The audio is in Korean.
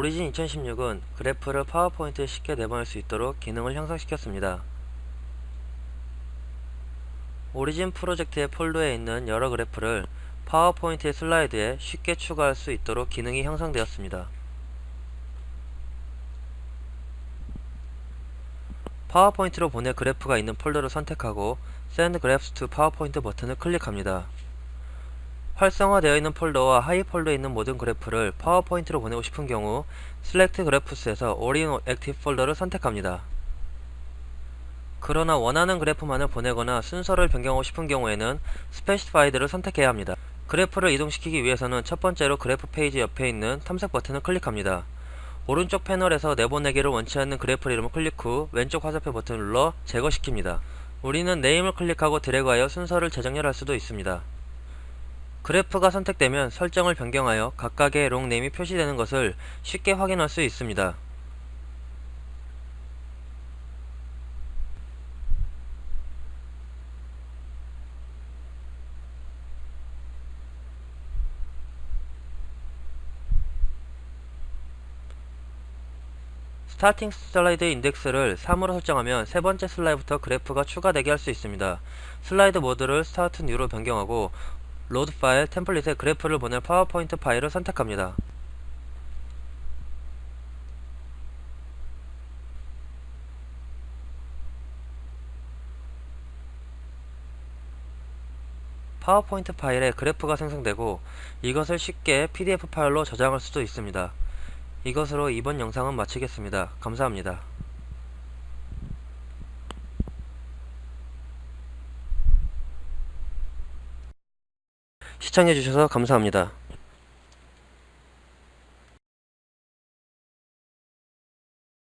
오리진 2016은 그래프를 파워포인트에 쉽게 내보낼 수 있도록 기능을 형성시켰습니다. 오리진 프로젝트의 폴더에 있는 여러 그래프를 파워포인트의 슬라이드에 쉽게 추가할 수 있도록 기능이 형성되었습니다. 파워포인트로 보낼 그래프가 있는 폴더를 선택하고 Send Graphs to PowerPoint 버튼을 클릭합니다. 활성화되어 있는 폴더와 하이 폴더에 있는 모든 그래프를 파워포인트로 보내고 싶은 경우 Select Graphs에서 All in Active 폴더를 선택합니다. 그러나 원하는 그래프만을 보내거나 순서를 변경하고 싶은 경우에는 Specified를 선택해야 합니다. 그래프를 이동시키기 위해서는 첫 번째로 그래프 페이지 옆에 있는 탐색 버튼을 클릭합니다. 오른쪽 패널에서 내보내기를 원치 않는 그래프 이름을 클릭 후 왼쪽 화살표 버튼을 눌러 제거시킵니다. 우리는 네임을 클릭하고 드래그하여 순서를 재정렬할 수도 있습니다. 그래프가 선택되면 설정을 변경하여 각각의 롱네임이 표시되는 것을 쉽게 확인할 수 있습니다. 스타팅 슬라이드 인덱스를 3으로 설정하면 세 번째 슬라이드부터 그래프가 추가되게 할 수 있습니다. 슬라이드 모드를 스타트 뉴로 변경하고 로드 파일 템플릿에 그래프를 보낼 파워포인트 파일을 선택합니다. 파워포인트 파일에 그래프가 생성되고 이것을 쉽게 PDF 파일로 저장할 수도 있습니다. 이것으로 이번 영상은 마치겠습니다. 감사합니다. 시청해주셔서 감사합니다.